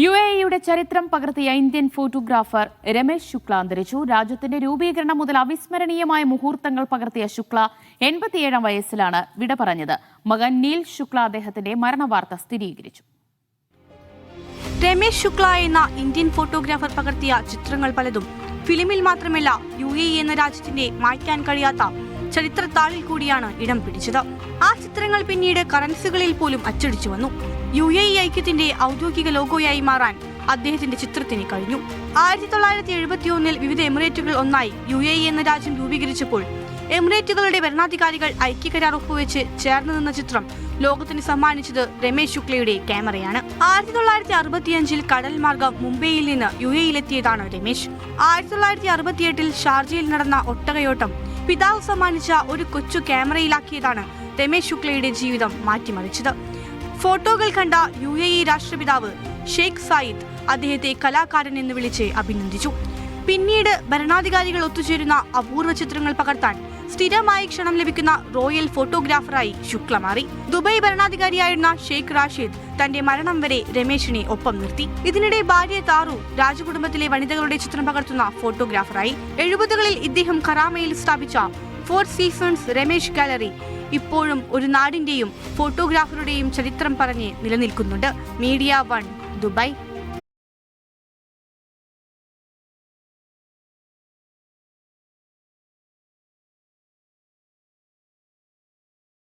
U A ഇയുടെ ചരിത്രം പകർത്തിയ ഇന്ത്യൻ ഫോട്ടോഗ്രാഫർ രമേശ് ശുക്ല അന്തരിച്ചു. രാജ്യത്തിന്റെ രൂപീകരണം മുതൽ അവിസ്മരണീയമായ മുഹൂർത്തങ്ങൾ പകർത്തിയ ശുക്ല എൺപത്തിയേഴാം വയസ്സിലാണ് വിട പറഞ്ഞത്. മകൻ നീൽ ശുക്ല അദ്ദേഹത്തിന്റെ മരണവാർത്ത സ്ഥിരീകരിച്ചു. രമേശ് ശുക്ല എന്ന ഇന്ത്യൻ ഫോട്ടോഗ്രാഫർ പകർത്തിയ ചിത്രങ്ങൾ പലതും ഫിലിമിൽ മാത്രമല്ല യു എ എന്ന രാജ്യത്തിന്റെ മായ്ക്കാൻ കഴിയാത്ത ചരിത്രത്താളിൽ കൂടിയാണ് ഇടം പിടിച്ചത്. ആ ചിത്രങ്ങൾ പിന്നീട് കറൻസികളിൽ പോലും അച്ചടിച്ചു വന്നു. യു എ ഇ ഐക്യത്തിന്റെ ഔദ്യോഗിക ലോഗോയായി മാറാൻ അദ്ദേഹത്തിന്റെ ചിത്രത്തിന് കഴിഞ്ഞു. ആയിരത്തി തൊള്ളായിരത്തി എഴുപത്തിയൊന്നിൽ വിവിധ എമിറേറ്റുകൾ ഒന്നായി യു എ ഇ എന്ന രാജ്യം രൂപീകരിച്ചപ്പോൾ എമിറേറ്റുകളുടെ ഭരണാധികാരികൾ ഐക്യകരാർ ഒപ്പുവെച്ച് ചേർന്ന് നിന്ന ചിത്രം ലോകത്തിന് സമ്മാനിച്ചത് രമേശ് ശുക്ലയുടെ ക്യാമറയാണ്. ആയിരത്തി തൊള്ളായിരത്തി അറുപത്തിയഞ്ചിൽ കടൽ മാർഗം മുംബൈയിൽ നിന്ന് യു എയിലെത്തിയതാണ് രമേശ്. ആയിരത്തി തൊള്ളായിരത്തി അറുപത്തിയെട്ടിൽ ഷാർജയിൽ നടന്ന ഒട്ടകയോട്ടം പിതാവ് സമ്മാനിച്ച ഒരു കൊച്ചു ക്യാമറയിലാക്കിയതാണ് രമേശ് ശുക്ലയുടെ ജീവിതം മാറ്റിമറിച്ചത്. ഫോട്ടോകൾ കണ്ട യു എ ഇ രാഷ്ട്രപിതാവ് ഷെയ്ഖ് സായിദ് അദ്ദേഹത്തെ കലാകാരൻ എന്ന് വിളിച്ച് അഭിനന്ദിച്ചു. പിന്നീട് ഭരണാധികാരികൾ ഒത്തുചേരുന്ന അപൂർവ ചിത്രങ്ങൾ പകർത്താൻ സ്ഥിരമായി ക്ഷണം ലഭിക്കുന്ന റോയൽ ഫോട്ടോഗ്രാഫറായി ശുക്ല മാറി ദുബൈ ഭരണാധികാരിയായിരുന്ന ഷെയ്ഖ് റാഷിദ് തന്റെ മരണം വരെ രമേശിനെ ഒപ്പം നിർത്തി. ഇതിനിടെ ഭാര്യ താറു രാജകുടുംബത്തിലെ വനിതകളുടെ ചിത്രം പകർത്തുന്ന ഫോട്ടോഗ്രാഫറായി. എഴുപതുകളിൽ ഇദ്ദേഹം ഖറാമയിൽ സ്ഥാപിച്ച ഫോർ സീസൺസ് രമേശ് ഗാലറി ഇപ്പോഴും ഒരു നാടിന്റെയും ഫോട്ടോഗ്രാഫറുടെയും ചരിത്രം പറഞ്ഞ് നിലനിൽക്കുന്നുണ്ട്. Media one Dubai